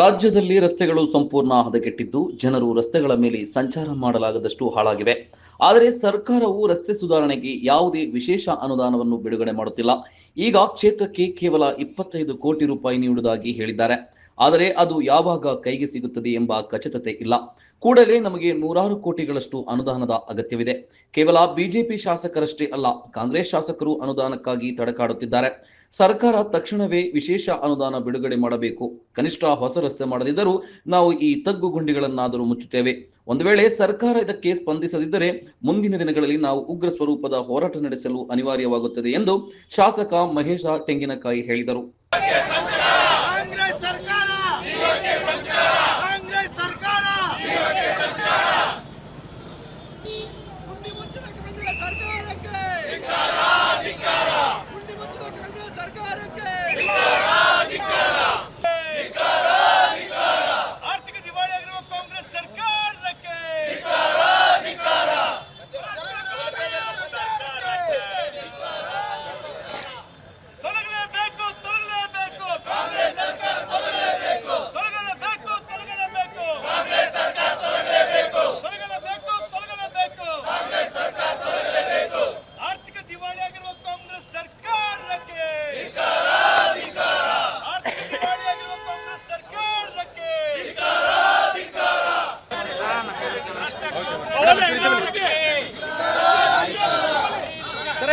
ರಾಜ್ಯದಲ್ಲಿ ರಸ್ತೆಗಳು ಸಂಪೂರ್ಣ ಹದಗೆಟ್ಟಿದ್ದು ಜನರು ರಸ್ತೆಗಳ ಮೇಲೆ ಸಂಚಾರ ಮಾಡಲಾಗದಷ್ಟು ಹಾಳಾಗಿವೆ. ಆದರೆ ಸರ್ಕಾರವು ರಸ್ತೆ ಸುಧಾರಣೆಗೆ ಯಾವುದೇ ವಿಶೇಷ ಅನುದಾನವನ್ನು ಬಿಡುಗಡೆ ಮಾಡುತ್ತಿಲ್ಲ. ಈಗ ಕ್ಷೇತ್ರಕ್ಕೆ ಕೇವಲ ಇಪ್ಪತ್ತೈದು ಕೋಟಿ ರೂಪಾಯಿ ನೀಡುವುದಾಗಿ ಹೇಳಿದ್ದಾರೆ. ಆದರೆ ಅದು ಯಾವಾಗ ಕೈಗೆ ಸಿಗುತ್ತದೆ ಎಂಬ ಖಚಿತತೆ ಇಲ್ಲ. ಕೂಡಲೇ ನಮಗೆ ನೂರಾರು ಕೋಟಿಗಳಷ್ಟು ಅನುದಾನದ ಅಗತ್ಯವಿದೆ. ಕೇವಲ ಬಿಜೆಪಿ ಶಾಸಕರಷ್ಟೇ ಅಲ್ಲ, ಕಾಂಗ್ರೆಸ್ ಶಾಸಕರು ಅನುದಾನಕ್ಕಾಗಿ ತಡಕಾಡುತ್ತಿದ್ದಾರೆ. ಸರ್ಕಾರ ತಕ್ಷಣವೇ ವಿಶೇಷ ಅನುದಾನ ಬಿಡುಗಡೆ ಮಾಡಬೇಕು. ಕನಿಷ್ಠ ಹೊಸ ರಸ್ತೆ ಮಾಡದಿದ್ದರೂ ನಾವು ಈ ತಗ್ಗು ಗುಂಡಿಗಳನ್ನಾದರೂ ಮುಚ್ಚುತ್ತೇವೆ. ಒಂದು ವೇಳೆ ಸರ್ಕಾರ ಇದಕ್ಕೆ ಸ್ಪಂದಿಸದಿದ್ದರೆ ಮುಂದಿನ ದಿನಗಳಲ್ಲಿ ನಾವು ಉಗ್ರ ಸ್ವರೂಪದ ಹೋರಾಟ ನಡೆಸಲು ಅನಿವಾರ್ಯವಾಗುತ್ತದೆ ಎಂದು ಶಾಸಕ ಮಹೇಶ ತೆಂಗಿನಕಾಯಿ ಹೇಳಿದರು. ಕಾಂಗ್ರೆಸ್ ಸರ್ಕಾರ. ಸರ್ಕಾರಕ್ಕೆ ಸರ್ಕಾರಕ್ಕೆ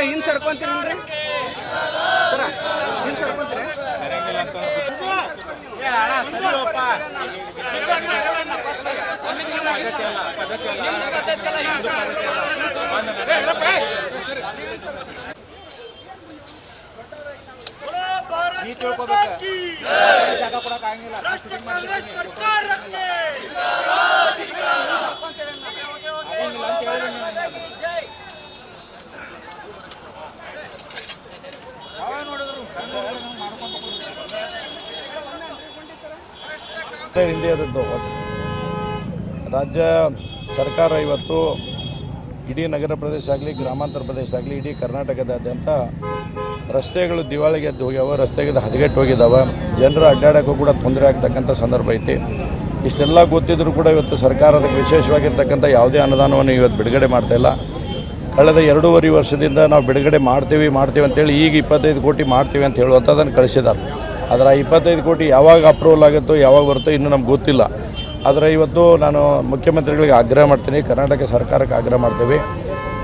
ಹಿಂದ್ ಸರ್ಕೊಂತೀರಿ ಸರ ಹಿಂದ್ ಸರ್ಕೊಂತೀರಿ ಭಾರತ್ ಮಾತಾ ಕೀ ಜಾಗ ಕೊಡಕ್ ಆಗಂಗಿಲ್ಲ ರಾಷ್ಟ್ರ ಕಾಂಗ್ರೆಸ್ ಸರ್ಕಾರಕ್ಕೆ ಹಿಂದೆ ಇದ್ದದ್ದು ರಾಜ್ಯ ಸರ್ಕಾರ ಇವತ್ತು ಇಡೀ ನಗರ ಪ್ರದೇಶ ಆಗಲಿ, ಗ್ರಾಮಾಂತರ ಪ್ರದೇಶ ಆಗಲಿ, ಇಡೀ ಕರ್ನಾಟಕದಾದ್ಯಂತ ರಸ್ತೆಗಳು ದಿವಾಳಿಗೆ ಎದ್ದು ಹೋಗ್ಯಾವ ರಸ್ತೆಗೆ ಹದಗೆಟ್ಟು ಹೋಗಿದ್ದಾವೆ ಜನರು ಅಡ್ಡಾಡೋಕ್ಕೂ ಕೂಡ ತೊಂದರೆ ಆಗ್ತಕ್ಕಂಥ ಸಂದರ್ಭ ಐತಿ. ಇಷ್ಟೆಲ್ಲ ಗೊತ್ತಿದ್ದರೂ ಕೂಡ ಇವತ್ತು ಸರ್ಕಾರ ಅದಕ್ಕೆ ವಿಶೇಷವಾಗಿರ್ತಕ್ಕಂಥ ಯಾವುದೇ ಅನುದಾನವನ್ನು ಇವತ್ತು ಬಿಡುಗಡೆ ಮಾಡ್ತಾ ಇಲ್ಲ. ಕಳೆದ ಎರಡೂವರೆ ವರ್ಷದಿಂದ ನಾವು ಬಿಡುಗಡೆ ಮಾಡ್ತೀವಿ ಮಾಡ್ತೀವಿ ಅಂತೇಳಿ ಈಗ ಇಪ್ಪತ್ತೈದು ಕೋಟಿ ಮಾಡ್ತೀವಿ ಅಂತ ಹೇಳುವಂಥದ್ದನ್ನು ಕಳಿಸಿದ್ದಾರೆ. ಆದರೆ ಆ ಇಪ್ಪತ್ತೈದು ಕೋಟಿ ಯಾವಾಗ ಅಪ್ರೂವಲ್ ಆಗುತ್ತೋ ಯಾವಾಗ ಬರುತ್ತೋ ಇನ್ನೂ ನಮ್ಗೆ ಗೊತ್ತಿಲ್ಲ. ಆದರೆ ಇವತ್ತು ನಾನು ಮುಖ್ಯಮಂತ್ರಿಗಳಿಗೆ ಆಗ್ರಹ ಮಾಡ್ತೀನಿ, ಕರ್ನಾಟಕ ಸರ್ಕಾರಕ್ಕೆ ಆಗ್ರಹ ಮಾಡ್ತೀವಿ.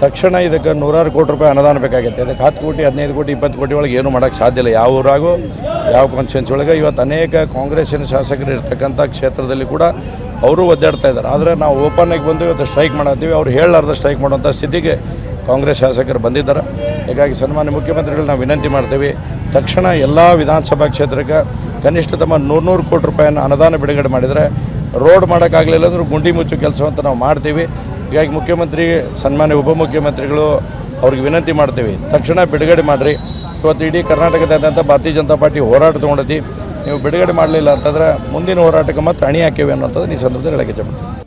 ತಕ್ಷಣ ಇದಕ್ಕೆ ನೂರಾರು ಕೋಟಿ ರೂಪಾಯಿ ಅನುದಾನ ಬೇಕಾಗುತ್ತೆ ಅದಕ್ಕೆ ಹತ್ತು ಕೋಟಿ, ಹದಿನೈದು ಕೋಟಿ, ಇಪ್ಪತ್ತು ಕೋಟಿ ಒಳಗೆ ಏನು ಮಾಡೋಕ್ಕೆ ಸಾಧ್ಯ ಇಲ್ಲ. ಯಾವ ಊರಾಗೂ, ಯಾವ ಕಾನ್ಸ್ಟಿಟ್ಯೂನ್ಸಿ ಒಳಗೆ ಇವತ್ತು ಅನೇಕ ಕಾಂಗ್ರೆಸ್ಸಿನ ಶಾಸಕರು ಇರ್ತಕ್ಕಂಥ ಕ್ಷೇತ್ರದಲ್ಲಿ ಕೂಡ ಅವರು ಒದ್ದಾಡ್ತಾ ಇದ್ದಾರೆ. ಆದರೆ ನಾವು ಓಪನ್ ಆಗಿ ಬಂದು ಇವತ್ತು ಸ್ಟ್ರೈಕ್ ಮಾಡತ್ತೀವಿ. ಅವ್ರು ಹೇಳಲಾರ್ದ ಸ್ಟ್ರೈಕ್ ಮಾಡುವಂಥ ಸ್ಥಿತಿಗೆ ಕಾಂಗ್ರೆಸ್ ಶಾಸಕರು ಬಂದಿದ್ದಾರೆ. ಹೀಗಾಗಿ ಸನ್ಮಾನ್ಯ ಮುಖ್ಯಮಂತ್ರಿಗಳು ನಾವು ವಿನಂತಿ ಮಾಡ್ತೀವಿ. ತಕ್ಷಣ ಎಲ್ಲ ವಿಧಾನಸಭಾ ಕ್ಷೇತ್ರಕ್ಕೆ ಕನಿಷ್ಠತಮ ನೂರು ಕೋಟಿ ರೂಪಾಯಿಯನ್ನು ಅನುದಾನ ಬಿಡುಗಡೆ ಮಾಡಿದರೆ ರೋಡ್ ಮಾಡೋಕ್ಕಾಗಲಿಲ್ಲ ಅಂದರೂ ಗುಂಡಿ ಮುಚ್ಚು ಕೆಲಸ ಅಂತ ನಾವು ಮಾಡ್ತೀವಿ. ಹೀಗಾಗಿ ಮುಖ್ಯಮಂತ್ರಿ, ಸನ್ಮಾನ್ಯ ಉಪಮುಖ್ಯಮಂತ್ರಿಗಳು ಅವ್ರಿಗೆ ವಿನಂತಿ ಮಾಡ್ತೀವಿ. ತಕ್ಷಣ ಬಿಡುಗಡೆ ಮಾಡಿರಿ. ಇವತ್ತು ಇಡೀ ಕರ್ನಾಟಕದಾದ್ಯಂತ ಭಾರತೀಯ ಜನತಾ ಪಾರ್ಟಿ ಹೋರಾಟ ತೊಗೊಂಡೈತಿ. ನೀವು ಬಿಡುಗಡೆ ಮಾಡಲಿಲ್ಲ ಅಂತಂದ್ರೆ ಮುಂದಿನ ಹೋರಾಟಕ್ಕೆ ಮತ್ತೆ ಅಣಿ ಹಾಕೇವೆ ಅನ್ನೋಂಥದ್ದು ಈ ಸಂದರ್ಭದಲ್ಲಿ ಹೇಳಕ್ಕೆ ಇಷ್ಟಪಡ್ತೀನಿ